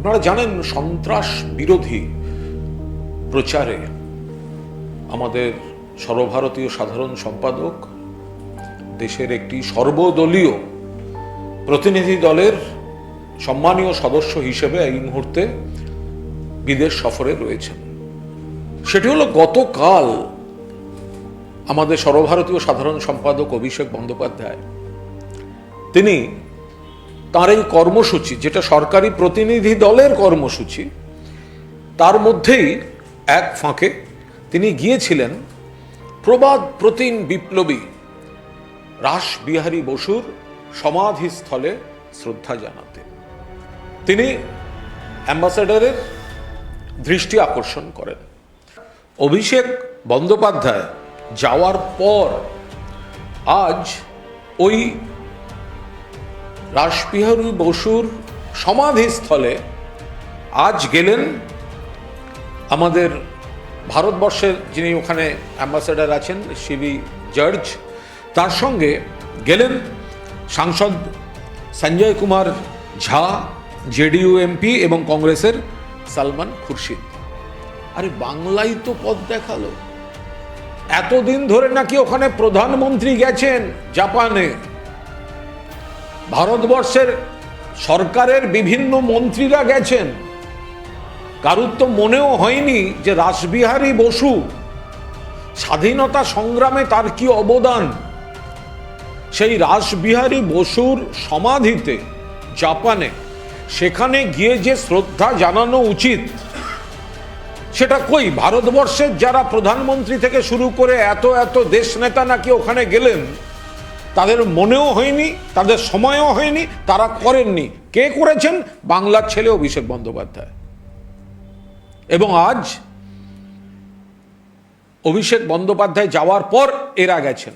আপনারা জানেন সন্ত্রাস বিরোধী প্রচারে আমাদের সর্বভারতীয় সাধারণ সম্পাদক দেশের একটি সর্বদলীয় প্রতিনিধি দলের সম্মানীয় সদস্য হিসেবে এই মুহূর্তে বিদেশ সফরে রয়েছেন। সেটি হলো গতকাল আমাদের সর্বভারতীয় সাধারণ সম্পাদক অভিষেক বন্দ্যোপাধ্যায়। তিনি তার এই কর্মসূচি, যেটা সরকারি প্রতিনিধি দলের কর্মসূচি, তার মধ্যেই এক ফাঁকে তিনি গিয়েছিলেন প্রবাদ প্রতিম বিপ্লবী রাসবিহারী বসুর সমাধিস্থলে শ্রদ্ধা জানাতে। তিনি অ্যাম্বাসেডারের দৃষ্টি আকর্ষণ করেন। অভিষেক বন্দ্যোপাধ্যায় যাওয়ার পর আজ ওই রাসবিহারী বসুর সমাধিস্থলে আজ গেলেন আমাদের ভারতবর্ষের যিনি ওখানে অ্যাম্বাসেডার আছেন সিবি জর্জ, তার সঙ্গে গেলেন সাংসদ সঞ্জয় কুমার ঝা, জেডিইউ এমপি এবং কংগ্রেসের সালমান খুরশিদ। আরে বাংলায় তো পথ দেখাল। এতদিন ধরে নাকি ওখানে প্রধানমন্ত্রী গেছেন জাপানে। ভারতবর্ষের সরকারের বিভিন্ন মন্ত্রীরা গেছেন। কারুর তো মনেও হয়নি যে রাসবিহারী বসু স্বাধীনতা সংগ্রামে তার কি অবদান। সেই রাসবিহারী বসুর সমাধিতে জাপানে সেখানে গিয়ে যে শ্রদ্ধা জানানো উচিত, সেটা কই? ভারতবর্ষের যারা প্রধানমন্ত্রী থেকে শুরু করে এত এত দেশ নেতা নাকি ওখানে গেলেন? তাদের মনেও হয়নি, তাদের সময়ও হয়নি, তারা করেননি। কে করেছেন? বাংলার ছেলে অভিষেক বন্দ্যোপাধ্যায়। এবং আজ অভিষেক বন্দ্যোপাধ্যায় যাওয়ার পর এরা গেছেন।